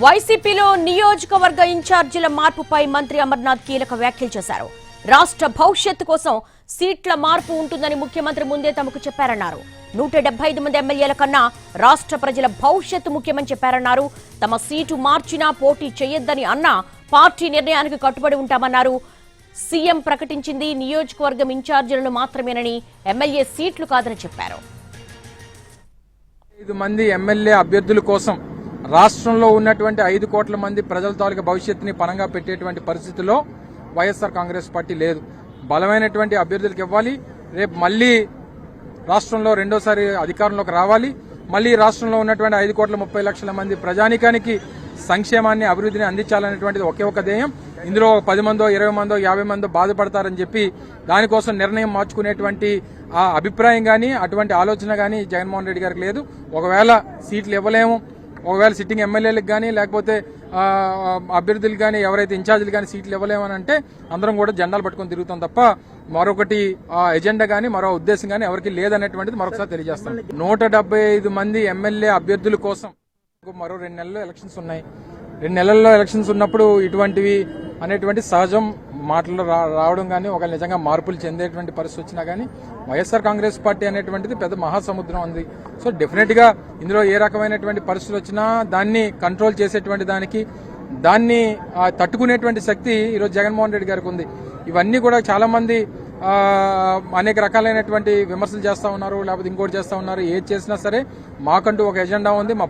వైసీపీలో నియోజకవర్గ ఇన్ఛార్జీల మార్పుపై మంత్రి అమర్నాథ్ కీలక వ్యాఖ్యలు చేశారు. రాష్ట్ర భవిష్యత్తు కోసం సీట్ల మార్పు ఉంటుందని ముఖ్యమంత్రి ముందే తమకు చెప్పారన్నారు. నూట డెబ్బై ఐదు మంది ఎమ్మెల్యేల కన్నా రాష్ట్ర ప్రజల భవిష్యత్తు ముఖ్యమని చెప్పారన్నారు. తమ సీటు మార్చినా పోటీ చేయొద్దని అన్నా పార్టీ నిర్ణయానికి కట్టుబడి ఉంటామన్నారు. సీఎం ప్రకటించింది నియోజకవర్గం ఇన్ఛార్జీలను మాత్రమేనని ఎమ్మెల్యే సీట్లు కాదని చెప్పారు. ఐదు మంది ఎమ్మెల్యే అభ్యర్థుల కోసం రాష్ట్రంలో ఉన్నటువంటి ఐదు కోట్ల మంది ప్రజల తాలూకా భవిష్యత్తుని పనంగా పెట్టేటువంటి పరిస్థితిలో వైఎస్ఆర్ కాంగ్రెస్ పార్టీ లేదు. బలమైనటువంటి అభ్యర్థులకు ఇవ్వాలి. రేపు మళ్ళీ రాష్ట్రంలో రెండోసారి అధికారంలోకి రావాలి. మళ్ళీ రాష్ట్రంలో ఉన్నటువంటి ఐదు కోట్ల ముప్పై లక్షల మంది ప్రజానికానికి సంక్షేమాన్ని అభివృద్ధిని అందించాలనేటువంటిది ఒకే ఒక ధ్యేయం. ఇందులో పది మందో ఇరవై మందో యాభై మందో బాధపడతారని చెప్పి దానికోసం నిర్ణయం మార్చుకునేటువంటి ఆ అభిప్రాయం కానీ అటువంటి ఆలోచన కానీ జగన్మోహన్ రెడ్డి గారికి లేదు. ఒకవేళ సీట్లు ఇవ్వలేము ఒకవేళ సిట్టింగ్ ఎమ్మెల్యేలకు కానీ లేకపోతే ఆ, అభ్యర్థులు కానీ ఎవరైతే ఇన్ఛార్జీలు కానీ సీట్లు ఇవ్వలేమని అంటే అందరం కూడా జెండాలు పట్టుకొని తిరుగుతాం తప్ప మరొకటి ఆ ఎజెండా కానీ మరో ఉద్దేశం కానీ ఎవరికి లేదనేటువంటిది మరొకసారి తెలియజేస్తాం. నూట ఐదు మంది ఎమ్మెల్యే అభ్యర్థుల కోసం మరో రెండు నెలల్లో ఎలక్షన్స్ ఉన్నాయి. రెండు నెలల్లో ఎలక్షన్స్ ఉన్నప్పుడు ఇటువంటివి అనేటువంటి సహజం మాటలు రా- రావడం కానీ ఒక నిజంగా మార్పులు చెందేటువంటి పరిస్థితి వచ్చినా కానీ వైఎస్ఆర్ కాంగ్రెస్ పార్టీ అనేటువంటిది పెద్ద మహాసముద్రం ఉంది సో డెఫినెట్గా ఇందులో ఏ రకమైనటువంటి పరిస్థితులు వచ్చినా దాన్ని కంట్రోల్ చేసేటువంటి దానికి దాన్ని తట్టుకునేటువంటి శక్తి ఈరోజు జగన్మోహన్ రెడ్డి గారికి ఉంది. ఇవన్నీ కూడా చాలా మంది అనేక రకాలైనటువంటి విమర్శలు చేస్తూ ఉన్నారు లేకపోతే ఇంకోటి చేస్తూ ఉన్నారు ఏది చేసినా సరే మాకంటూ ఒక ఎజెండా ఉంది మా